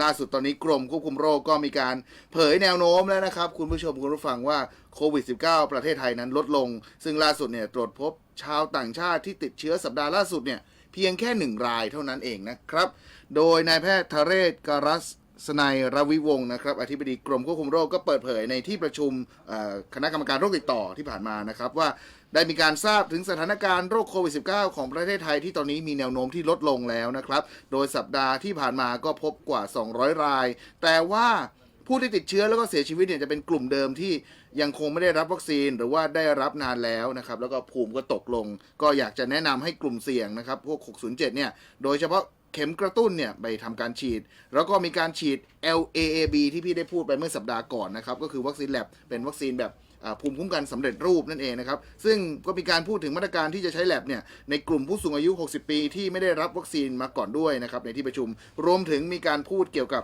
ล่าสุดตอนนี้กรมควบคุมโรคก็มีการเผยแนวโน้มแล้วนะครับ คุณผู้ชมคุณผู้ฟังว่าโควิด -19 ประเทศไทยนั้นลดลง ซึ่งล่าสุดเนี่ยตรวจพบชาวต่างชาติที่ติดเชื้อสัปดาห์ล่าสุดเนี่ยเพียงแค่หนึ่งรายเท่านั้นเองนะครับ โดยนายแพทย์ทะเรศการัส สนัยรวิวงศ์นะครับอธิบดีกรมควบคุมโรคก็เปิดเผยในที่ประชุมคณะกรรมการโรคติดต่อที่ผ่านมานะครับว่าได้มีการทราบถึงสถานการณ์โรคโควิด -19 ของประเทศไทยที่ตอนนี้มีแนวโน้มที่ลดลงแล้วนะครับ โดยสัปดาห์ที่ผ่านมาก็พบกว่า 200 ราย แต่ว่าผู้ที่ติดเชื้อแล้วก็เสียชีวิตเนี่ยจะเป็นกลุ่มเดิมที่ยังคงไม่ได้รับวัคซีนหรือว่าได้รับนานแล้วนะครับ แล้วก็ภูมิก็ตกลง ก็อยากจะแนะนำให้กลุ่มเสี่ยงนะครับ พวก 607 เนี่ย โดยเฉพาะ เข็มกระตุ้นเนี่ยไปทำการฉีด แล้วก็มีการฉีด LAAB ที่พี่ได้พูดไปเมื่อสัปดาห์ก่อนนะครับ ก็คือวัคซีนแลบเป็นวัคซีนแบบภูมิคุ้มกันสำเร็จรูปนั่นเองนะครับ ซึ่งก็มีการพูดถึงมาตรการที่จะใช้แลบเนี่ยในกลุ่มผู้สูงอายุ 60 ปี ที่ไม่ได้รับวัคซีนมาก่อนด้วยนะครับในที่ประชุม รวมถึงมีการพูดเกี่ยวกับ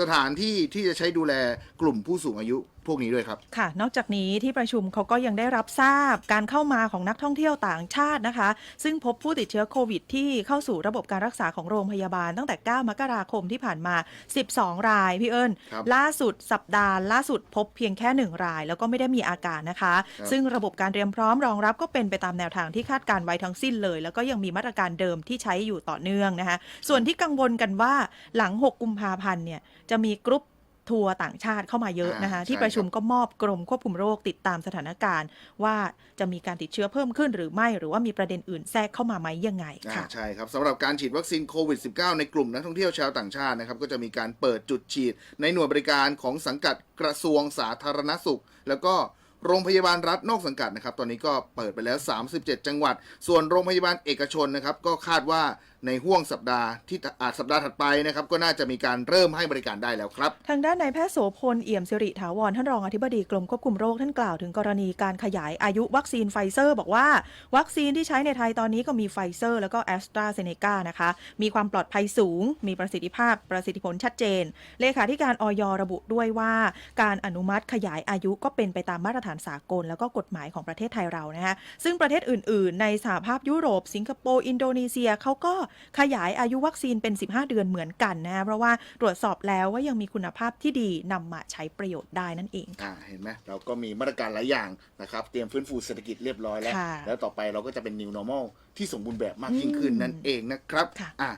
สถานที่ที่จะใช้ดูแลกลุ่มผู้สูงอายุ วกนี้ด้วยครับ ค่ะ นอกจากนี้ที่ประชุมเขาก็ยังได้รับทราบการเข้ามาของนักท่องเที่ยวต่างชาตินะคะ ซึ่งพบผู้ติดเชื้อโควิด ที่เข้าสู่ระบบการรักษาของโรงพยาบาลตั้งแต่ 9 มกราคมที่ผ่านมา 12 รายพี่เอิญครับล่าสุดสัปดาห์ล่าสุดพบเพียงแค่ 1 ราย แล้วก็ไม่ได้มีอาการนะคะ ครับ ซึ่งระบบการเตรียมพร้อมรองรับก็เป็นไปตามแนวทางที่คาดการไว้ทั้งสิ้นเลย แล้วก็ยังมีมาตรการเดิมที่ใช้อยู่ต่อเนื่องนะคะ ส่วนที่กังวลกันว่าหลัง 6 กุมภาพันธ์เนี่ยจะมีกรุ๊ป ทัวร์ต่างชาติเข้ามาเยอะนะคะอ่าที่ใช่ประชุมครับก็มอบกรมควบคุมโรคติดตามสถานการณ์ ว่าจะมีการติดเชื้อเพิ่มขึ้นหรือไม่ หรือว่ามีประเด็นอื่นแทรกเข้ามาไหมยังไงอ่าค่ะใช่ครับสำหรับการฉีดวัคซีนโควิด -19 ในกลุ่มนักท่องเที่ยวชาวต่างชาตินะครับก็จะมีการเปิดจุดฉีด ในหน่วยบริการของสังกัดกระทรวงสาธารณสุข แล้วก็โรงพยาบาลรัฐนอกสังกัดนะครับ ตอนนี้ก็เปิดไปแล้ว 37 จังหวัด ส่วนโรงพยาบาลเอกชนนะครับ ก็คาดว่า ในห่วงสัปดาห์ที่อาจสัปดาห์ถัดไปนะครับก็น่าจะมีการเริ่มให้บริการได้แล้วครับ ทางด้านนายแพทย์โสพลเอี่ยมสิริถาวรท่านรองอธิบดีกรมควบคุมโรคท่านกล่าวถึงกรณีการขยายอายุวัคซีนไฟเซอร์ บอกว่า วัคซีนที่ใช้ในไทยตอนนี้ก็มีไฟเซอร์ แล้วก็แอสตราเซเนกานะคะ มีความปลอดภัยสูง มีประสิทธิภาพประสิทธิผลชัดเจน เลขาธิการออยระบุด้วยว่าการอนุมัติขยายอายุก็เป็นไปตามมาตรฐานสากล แล้วก็กฎหมายของประเทศไทยเรานะคะซึ่งประเทศอื่น ๆ ในสหภาพยุโรป สิงคโปร์อินโดนีเซียเขาก็ขยายอายุวัคซีนเป็น 15 เดือนเหมือนกันนะคะเพราะว่าตรวจสอบแล้วว่ายังมีคุณภาพที่ดีนำมาใช้ประโยชน์ได้นั่นเองค่ะอ่าเห็นไหมเราก็มีมาตรการหลายอย่างนะครับ เตรียมฟื้นฟูเศรษฐกิจเรียบร้อยแล้วค่ะแล้วต่อไปเราก็จะเป็น new normal ที่สมบูรณ์แบบมากยิ่งขึ้นอืมนั่นเองนะครับค่ะอะ